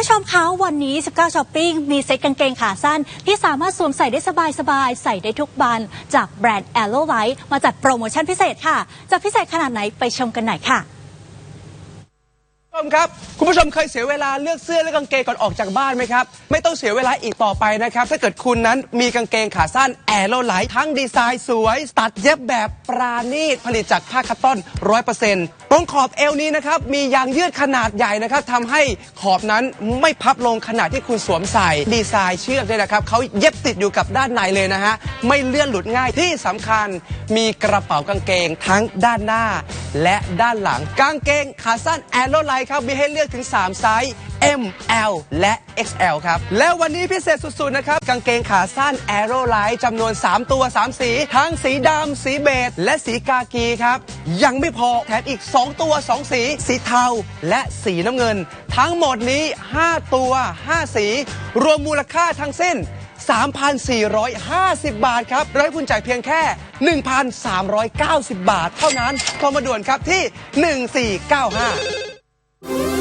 ผู้ชมคะวันนี้ 19ช้อปปิ้งมีเซ็ตกางเกงขาสั้น ที่สามารถสวมใส่ได้สบายๆ ใส่ได้ทุกวัน จากแบรนด์ a l o l i g h t มาจัดโปรโมชั่นพิเศษค่ะ จะพิเศษขนาดไหนไปชมกันหน่อยค่ะคุณผู้ชมครับ คุณผู้ชมเคยเสียเวลาเลือกเสื้อและกางเกงก่อนออกจากบ้านไหมครับ ไม่ต้องเสียเวลาอีกต่อไปนะครับ ถ้าเกิดคุณนั้นมีกางเกงขาสั้นแอโรไลท์ทั้งดีไซน์สวย ตัดเย็บแบบปราณีตผลิตจากผ้าคัตตอน100%ต ตรงขอบเอวนี้นะครับมียางยืดขนาดใหญ่นะครับทำให้ขอบนั้นไม่พับลงขนาดที่คุณสวมใส่ดีไซน์เชือกด้วยนะครับเขาเย็บติดอยู่กับด้านในเลยนะฮะไม่เลื่อนหลุดง่ายที่สำคัญมีกระเป๋ากางเกงทั้งด้านหน้า และด้านหลังกางเกงขาสั้นแอโรไลน์ครับมีให้เลือกถึง 3 ไซส์ M L และ XL ครับ แล้ววันนี้พิเศษสุด ๆ นะครับ กางเกงขาสั้นแอโรไลท์จำนวน 3 ตัว 3 สี ทั้งสีดำ สีเบจและสีกากีครับ ยังไม่พอแถมอีก 2 ตัว 2 สี สีเทา และสีน้ำเงิน ทั้งหมดนี้ 5 ตัว 5 สี รวมมูลค่าทั้งสิ้น 3,450 บาทครับร้อยคุณจ่ายเพียงแค่ 1,390 บาท เท่านั้นโทรมาด่วนครับที่ 1495